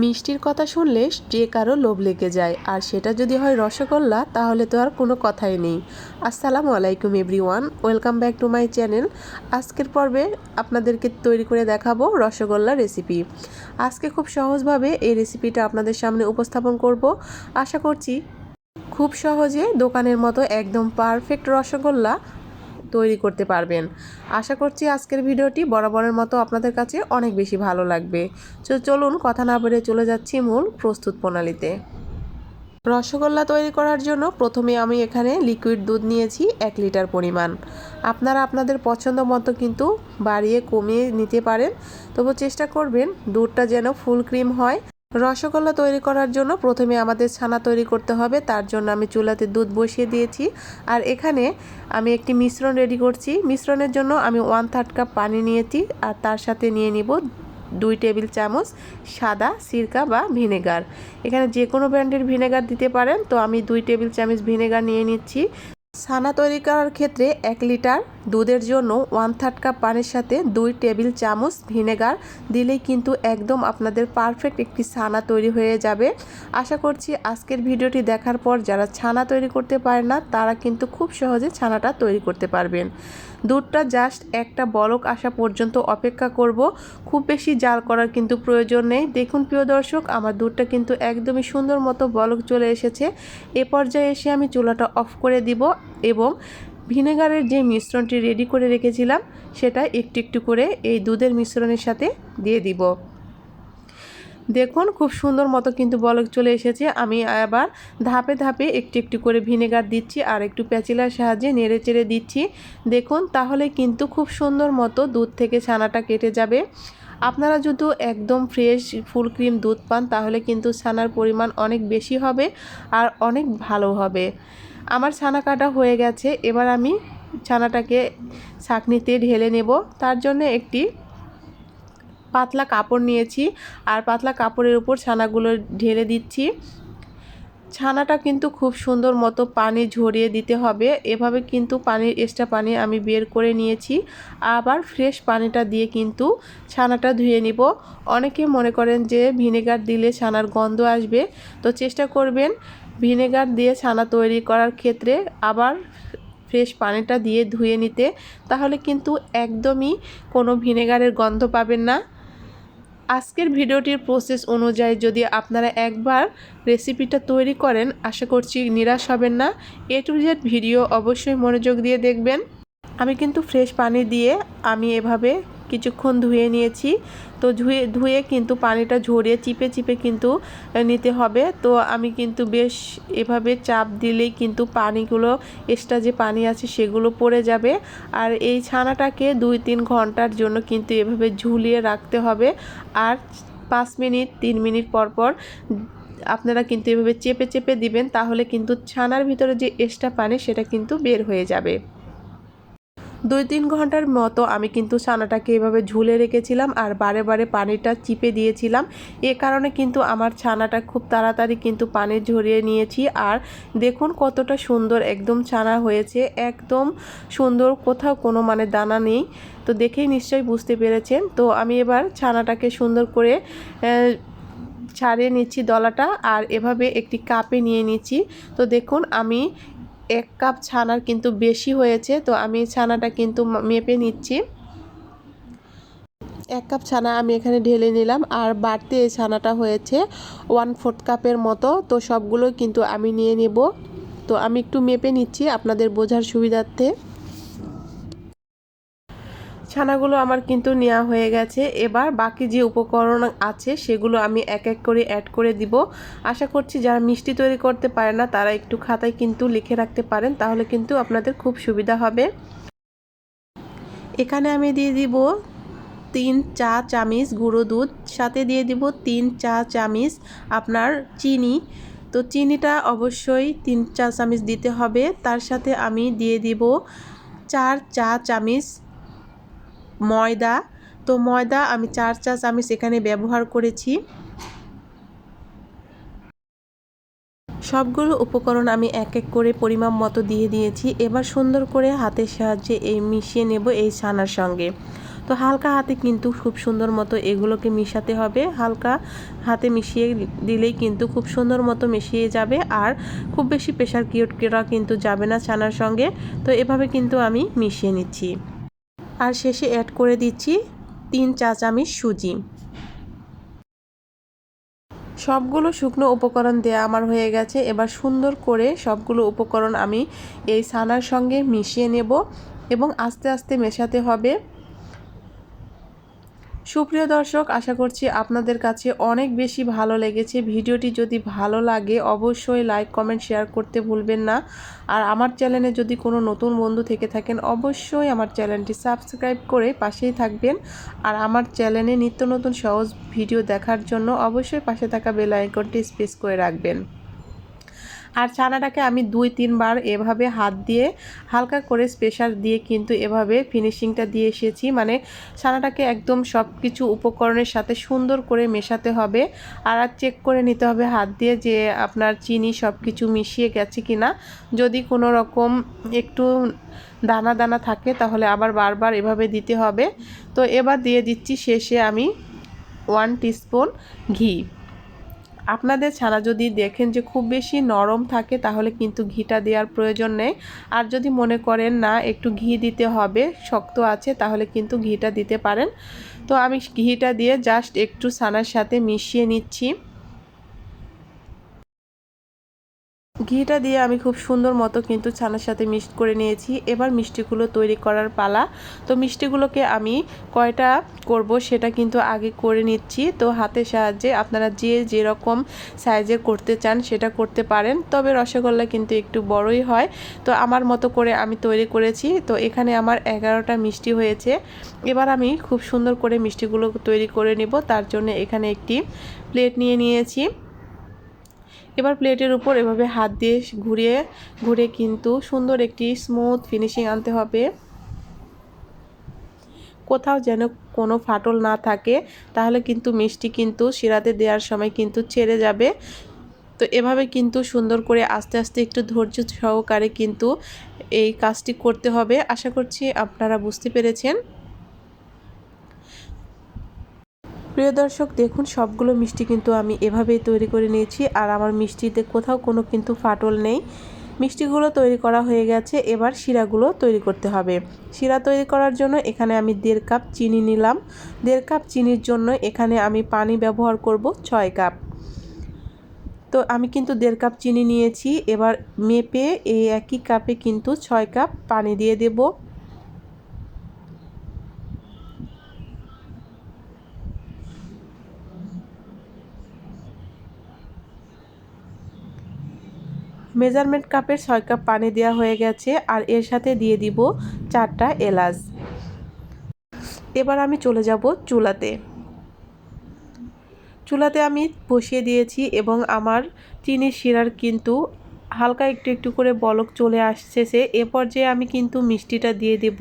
মিষ্টির কথা শুনলে যে কারও লোভ লেগে যায়, আর সেটা যদি হয় রসগোল্লা, তাহলে তো আর কোনো কথাই নেই। আসসালামু আলাইকুম everyone, welcome back to my channel. আজকের পর্বে আপনাদেরকে তৈরি করে দেখাবো রসগোল্লা রেসিপি। আজকে খুব সহজভাবে এই রেসিপিটা আপনাদের সামনে উপস্থাপন করব। আশা করছি খুব সহজে দোকানের মতো একদম পারফেক্ট রসগোল্লা তৈরি করতে পারবেন। আশা করছি আজকের ভিডিওটি বরাবরের মতো আপনাদের কাছে অনেক বেশি ভালো লাগবে। তো চলুন কথা না বেড়ে চলে যাচ্ছি মূল প্রস্তুত প্রণালীতে। রসগোল্লা তৈরি করার জন্য প্রথমে আমি এখানে লিকুইড দুধ নিয়েছি এক লিটার পরিমাণ। আপনারা আপনাদের পছন্দ মতো কিন্তু বাড়িয়ে কমিয়ে নিতে পারেন। তবু চেষ্টা করবেন দুধটা যেন ফুল ক্রিম হয়। রসগোল্লা তৈরি করার জন্য প্রথমে আমাদের ছানা তৈরি করতে হবে, তার জন্য আমি চুলাতে দুধ বসিয়ে দিয়েছি। আর এখানে আমি একটি মিশ্রণ রেডি করছি। মিশ্রণের জন্য আমি ওয়ান থার্ড কাপ পানি নিয়েছি আর তার সাথে নিয়ে নিব দুই টেবিল চামচ সাদা সিরকা বা ভিনেগার। এখানে যে কোনো ব্র্যান্ডের ভিনেগার দিতে পারেন, তো আমি দুই টেবিল চামচ ভিনেগার নিয়ে নিচ্ছি। ছানা তৈরি করার ক্ষেত্রে এক লিটার দুধের জন্য ওয়ান থার্ড কাপ পানির সাথে দুই টেবিল চামচ ভিনেগার দিলেই কিন্তু একদম আপনাদের পারফেক্ট একটি ছানা তৈরি হয়ে যাবে। আশা করছি আজকের ভিডিওটি দেখার পর যারা ছানা তৈরি করতে পারে না, তারা কিন্তু খুব সহজে ছানাটা তৈরি করতে পারবেন। দুধটা জাস্ট একটা বলক আসা পর্যন্ত অপেক্ষা করব। খুব বেশি জাল করার কিন্তু প্রয়োজন নেই। দেখুন প্রিয় দর্শক, আমার দুধটা কিন্তু একদমই সুন্দর মতো বলক চলে এসেছে। এ পর্যায়ে এসে আমি চুলাটা অফ করে দিব। এবং ভিনেগারের যে মিশ্রণটি রেডি করে রেখেছিলাম, সেটা একটু একটু করে এই দুধের মিশ্রণের সাথে দিয়ে দিব। দেখুন, খুব সুন্দর মতো কিন্তু বলক চলে এসেছে। আমি আবার ধাপে ধাপে একটু একটু করে ভিনেগার দিচ্ছি আর একটু প্যাচিলার সাহায্যে নেড়ে চেড়ে দিচ্ছি। দেখুন, তাহলে কিন্তু খুব সুন্দর মতো দুধ থেকে ছানাটা কেটে যাবে। আপনারা যদি একদম ফ্রেশ ফুল ক্রিম দুধ পান, তাহলে কিন্তু ছানার পরিমাণ অনেক বেশি হবে আর অনেক ভালো হবে। আমার ছানা কাটা হয়ে গেছে, এবার আমি ছানাটাকে ছাঁকনিতে ঢেলে নেব। তার জন্য একটি পাতলা কাপড় নিয়েছি আর পাতলা কাপড়ের উপর ছানাগুলো ঢেলে দিচ্ছি। ছানাটা কিন্তু খুব সুন্দর মতো পানি ঝরিয়ে দিতে হবে। এভাবে কিন্তু পানির এক্সট্রা পানি আমি বের করে নিয়েছি। আবার ফ্রেশ পানিটা দিয়ে কিন্তু ছানাটা ধুয়ে নিব। অনেকে মনে করেন যে ভিনেগার দিলে ছানার গন্ধ আসবে। তো চেষ্টা করবেন ভিনেগার দিয়ে ছানা তৈরি করার ক্ষেত্রে আবার ফ্রেশ পানিটা দিয়ে ধুয়ে নিতে, তাহলে কিন্তু একদমই কোনো ভিনেগারের গন্ধ পাবেন না। আজকের ভিডিওটির প্রসেস অনুযায়ী যদি আপনারা একবার রেসিপিটা তৈরি করেন, আশা করছি নিরাশ হবেন না। এ টু জেড ভিডিও অবশ্যই মনোযোগ দিয়ে দেখবেন। আমি কিন্তু ফ্রেশ পানি দিয়ে আমি এভাবে কিছুক্ষণ ধুয়ে নিয়েছি। তো ধুয়ে ধুয়ে কিন্তু পানিটা ঝরিয়ে চিপে চিপে কিন্তু নিতে হবে। তো আমি কিন্তু বেশ এভাবে চাপ দিলেই কিন্তু পানিগুলো, এক্সট্রা যে পানি আছে সেগুলো পড়ে যাবে। আর এই ছানাটাকে দুই, তিন ঘণ্টার জন্য কিন্তু এভাবে ঝুলিয়ে রাখতে হবে। আর পাঁচ মিনিট, তিন মিনিট পর পর আপনারা কিন্তু এভাবে চেপে চেপে দিবেন, তাহলে কিন্তু ছানার ভিতরে যে এক্সট্রা পানি সেটা কিন্তু বের হয়ে যাবে। দুই তিন ঘণ্টার মতো আমি কিন্তু ছানাটাকে এভাবে ঝুলে রেখেছিলাম আর বারে বারে পানিটা চিপে দিয়েছিলাম। এ কারণে কিন্তু আমার ছানাটা খুব তাড়াতাড়ি কিন্তু পানি ঝরিয়ে নিয়েছি। আর দেখুন কতটা সুন্দর একদম ছানা হয়েছে, একদম সুন্দর কোথাও কোনো মানে দানা নেই। তো দেখেই নিশ্চয়ই বুঝতে পেরেছেন। তো আমি এবার ছানাটাকে সুন্দর করে ছাড়িয়ে নিচ্ছি দলাটা আর এভাবে একটি কাপে নিয়ে নিচ্ছি। তো দেখুন আমি এক কাপ ছানার কিন্তু বেশি হয়েছে, তো আমি ছানাটা কিন্তু মেপে নিচ্ছি। এক কাপ ছানা আমি এখানে ঢেলে নিলাম, আর বাড়তে এই ছানাটা হয়েছে ওয়ান ফোর্থ কাপের মতো, তো সবগুলো কিন্তু আমি নিয়ে নেব। তো আমি একটু মেপে নিচ্ছি আপনাদের বোঝার সুবিধার্থে। ছানাগুলো আমার কিন্তু নেওয়া হয়ে গেছে। এবার বাকি যে উপকরণ আছে সেগুলো আমি এক এক করে অ্যাড করে দিব। আশা করছি যারা মিষ্টি তৈরি করতে পারে না, তারা একটু খাতায় কিন্তু লিখে রাখতে পারেন, তাহলে কিন্তু আপনাদের খুব সুবিধা হবে। এখানে আমি দিয়ে দিব তিন চা চামিচ গুঁড়ো দুধ, সাথে দিয়ে দিব তিন চা চামিচ আপনার চিনি। তো চিনিটা অবশ্যই তিন চা চামিচ দিতে হবে। তার সাথে আমি দিয়ে দিব চার চা চামিচ ময়দা। তো ময়দা আমি চার চা চামচ এখানে ব্যবহার করেছি। সবগুলো উপকরণ আমি এক এক করে পরিমাপ মতো দিয়ে দিয়েছি। এবার সুন্দর করে হাতের সাহায্যে এই মিশিয়ে নেব এই ছানার সঙ্গে। তো হালকা হাতে কিন্তু খুব সুন্দর মতো এগুলোকে মিশাতে হবে। হালকা হাতে মিশিয়ে দিলেই কিন্তু খুব সুন্দর মতো মিশিয়ে যাবে। আর খুব বেশি প্রেশার কিউট কিন্তু যাবে না ছানার সঙ্গে। তো এভাবে কিন্তু আমি মিশিয়ে নিচ্ছি। আর শেষে অ্যাড করে দিচ্ছি তিন চা চামচ সুজি। সবগুলো শুকনো উপকরণ দেয়া আমার হয়ে গেছে। এবার সুন্দর করে সবগুলো উপকরণ আমি এই ছানার সঙ্গে মিশিয়ে নেব এবং আস্তে আস্তে মেশাতে হবে। সুপ্রিয় দর্শক, আশা করছি আপনাদের কাছে অনেক বেশি ভালো লেগেছে। ভিডিওটি যদি ভালো লাগে, অবশ্যই লাইক, কমেন্ট, শেয়ার করতে ভুলবেন না। আর আমার চ্যানেলে যদি কোনো নতুন বন্ধু থেকে থাকেন, অবশ্যই আমার চ্যানেলটি সাবস্ক্রাইব করে পাশেই থাকবেন। আর আমার চ্যানেলে নিত্য নতুন সহজ ভিডিও দেখার জন্য অবশ্যই পাশে থাকা বেল আইকনটি স্পেস করে রাখবেন। আর ছানাটাকে আমি দুই, তিনবার এভাবে হাত দিয়ে হালকা করে স্পেশাল দিয়ে কিন্তু এভাবে ফিনিশিংটা দিয়ে এসেছি। মানে ছানাটাকে একদম সব কিছু উপকরণের সাথে সুন্দর করে মেশাতে হবে আর চেক করে নিতে হবে হাত দিয়ে যে আপনার চিনি সব কিছু মিশিয়ে গেছে কি না যদি কোনো রকম একটু দানা দানা থাকে তাহলে আবার বারবার এভাবে দিতে হবে। তো এবার দিয়ে দিচ্ছি শেষে আমি ওয়ান টিস্পুন ঘি। আপনাদের ছানা যদি দেখেন যে খুব বেশি নরম থাকে, তাহলে কিন্তু ঘিটা দেওয়ার প্রয়োজন নেই। আর যদি মনে করেন না, একটু ঘি দিতে হবে, শক্ত আছে, তাহলে কিন্তু ঘিটা দিতে পারেন। তো আমি ঘিটা দিয়ে জাস্ট একটু ছানার সাথে মিশিয়ে নিচ্ছি। ঘিটা দিয়ে আমি খুব সুন্দর মতো কিন্তু ছানার সাথে মিক্সড করে নিয়েছি। এবার মিষ্টিগুলো তৈরি করার পালা। তো মিষ্টিগুলোকে আমি কয়টা করব সেটা কিন্তু আগে করে নিচ্ছি। তো হাতের সাহায্যে আপনারা যে যেরকম সাইজে করতে চান সেটা করতে পারেন। তবে রসগোল্লা কিন্তু একটু বড়ই হয়। তো আমার মতো করে আমি তৈরি করেছি। তো এখানে আমার এগারোটা মিষ্টি হয়েছে। এবার আমি খুব সুন্দর করে মিষ্টিগুলো তৈরি করে নিব। তার জন্য এখানে একটি প্লেট নিয়ে নিয়েছি। এবার প্লেটের উপর এভাবে হাত দিয়ে ঘুরিয়ে, ঘুরে কিন্তু সুন্দর একটি স্মুথ ফিনিশিং আনতে হবে। কোথাও যেন কোনো ফাটল না থাকে, তাহলে কিন্তু মিষ্টি কিন্তু শিরাতে দেওয়ার সময় কিন্তু ছেড়ে যাবে। তো এভাবে কিন্তু সুন্দর করে আস্তে আস্তে একটু ধৈর্য সহকারে কিন্তু এই কাজটি করতে হবে। আশা করছি আপনারা বুঝতে পেরেছেন। প্রিয় দর্শক, দেখুন, সবগুলো মিষ্টি কিন্তু আমি এভাবেই তৈরি করে নিয়েছি। আর আমার মিষ্টিতে কোথাও কোনো কিন্তু ফাটল নেই। মিষ্টিগুলো তৈরি করা হয়ে গেছে। এবার শিরাগুলো তৈরি করতে হবে। শিরা তৈরি করার জন্য এখানে আমি দেড় কাপ চিনি নিলাম। দেড় কাপ চিনির জন্য এখানে আমি পানি ব্যবহার করব ছয় কাপ। তো আমি কিন্তু দেড় কাপ চিনি নিয়েছি। এবার মেপে এই একই কাপে কিন্তু ছয় কাপ পানি দিয়ে দেবো। মেজারমেন্ট কাপের ছয় কাপ পানি দেওয়া হয়ে গেছে আর এর সাথে দিয়ে দিব চারটা এলাচ। এবার আমি চলে যাব চুলাতে। চুলাতে আমি বসিয়ে দিয়েছি এবং আমার চিনির শিরার কিন্তু হালকা একটু একটু করে বলক চলে আসছে। এ পর্যায়ে আমি কিন্তু মিষ্টিটা দিয়ে দেব।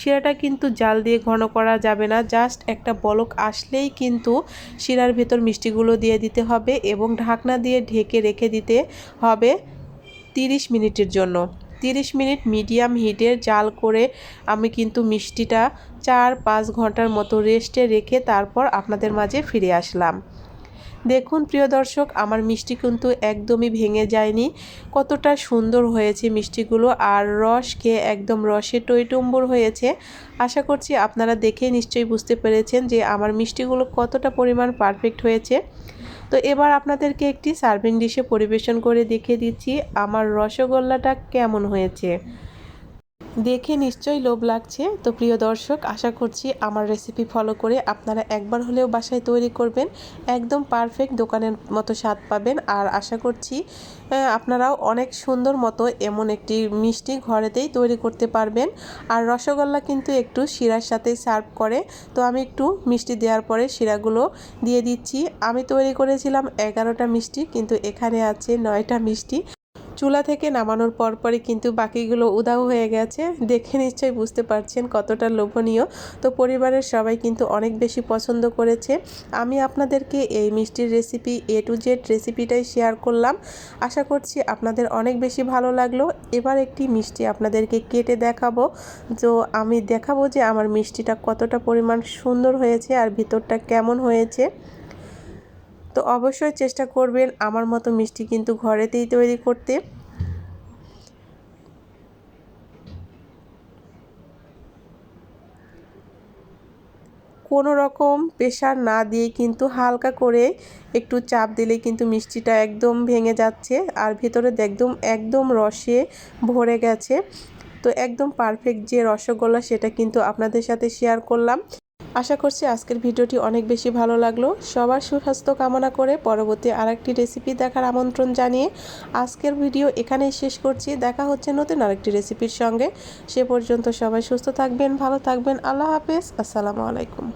শিরাটা কিন্তু জাল দিয়ে ঘন করা যাবে না, জাস্ট একটা বলক আসলেই কিন্তু শিরার ভেতর মিষ্টিগুলো দিয়ে দিতে হবে এবং ঢাকনা দিয়ে ঢেকে রেখে দিতে হবে। তিরিশ মিনিটের জন্য। তিরিশ মিনিট মিডিয়াম হিটে জাল করে আমি কিন্তু মিষ্টিটা চার পাঁচ ঘণ্টার মতো রেস্টে রেখে তারপর আপনাদের মাঝে ফিরে আসলাম। দেখুন প্রিয় দর্শক, আমার মিষ্টি কিন্তু একদমই ভেঙে যায়নি। কতটা সুন্দর হয়েছে মিষ্টিগুলো আর রস খেয়ে একদম রসে টইটুম্বুর হয়েছে। আশা করছি আপনারা দেখে নিশ্চয়ই বুঝতে পেরেছেন যে আমার মিষ্টিগুলো কতটা পরিমাণ পারফেক্ট হয়েছে। তো এবার আপনাদেরকে একটি সার্ভিং ডিশে পরিবেশন করে দেখিয়ে দিচ্ছি আমার রসগোল্লাটা কেমন হয়েছে। দেখে নিশ্চয়ই লোভ লাগছে। তো প্রিয় দর্শক, আশা করছি আমার রেসিপি ফলো করে আপনারা একবার হলেও বাসায় তৈরি করবেন। একদম পারফেক্ট দোকানের মতো স্বাদ পাবেন। আর আশা করছি আপনারাও অনেক সুন্দর মতো এমন একটি মিষ্টি ঘরেতেই তৈরি করতে পারবেন। আর রসগোল্লা কিন্তু একটু শিরার সাথে সার্ভ করে। তো আমি একটু মিষ্টি দেওয়ার পরে শিরাগুলো দিয়ে দিচ্ছি। আমি তৈরি করেছিলাম এগারোটা মিষ্টি, কিন্তু এখানে আছে নয়টা মিষ্টি। চুলা থেকে নামানোর পরপরই কিন্তু বাকিগুলো উদাও হয়ে গেছে। দেখে নিশ্চয়ই বুঝতে পারছেন কতটা লোভনীয়। তো পরিবারের সবাই কিন্তু অনেক বেশি পছন্দ করেছে। আমি আপনাদেরকে এই মিষ্টির রেসিপি এ টু জেড রেসিপিটাই শেয়ার করলাম। আশা করছি আপনাদের অনেক বেশি ভালো লাগল। এবার একটি মিষ্টি আপনাদেরকে কেটে দেখাবো। তো আমি দেখাবো যে আমার মিষ্টিটা কতটা পরিমাণ সুন্দর হয়েছে আর ভিতরটা কেমন হয়েছে। তো অবশ্যই চেষ্টা করবেন আমার মতো মিষ্টি কিন্তু ঘরেতেই তৈরি করতে। কোনো রকম প্রেশার না দিয়ে কিন্তু হালকা করে একটু চাপ দিলে কিন্তু মিষ্টিটা একদম ভেঙে যাচ্ছে আর ভিতরে একদম একদম রসে ভরে গেছে। তো একদম পারফেক্ট যে রসগোল্লা সেটা কিন্তু আপনাদের সাথে শেয়ার করলাম। আশা করছি আজকের ভিডিওটি অনেক বেশি ভালো লাগল। সবার সুস্বাস্থ্য কামনা করে পরবর্তী আরেকটি রেসিপি দেখার আমন্ত্রণ জানিয়ে আজকের ভিডিও এখানেই শেষ করছি। দেখা হচ্ছে নতুন আরেকটি রেসিপির সঙ্গে। সে পর্যন্ত সবাই সুস্থ থাকবেন, ভালো থাকবেন। আল্লাহ হাফেজ। আসসালামু আলাইকুম।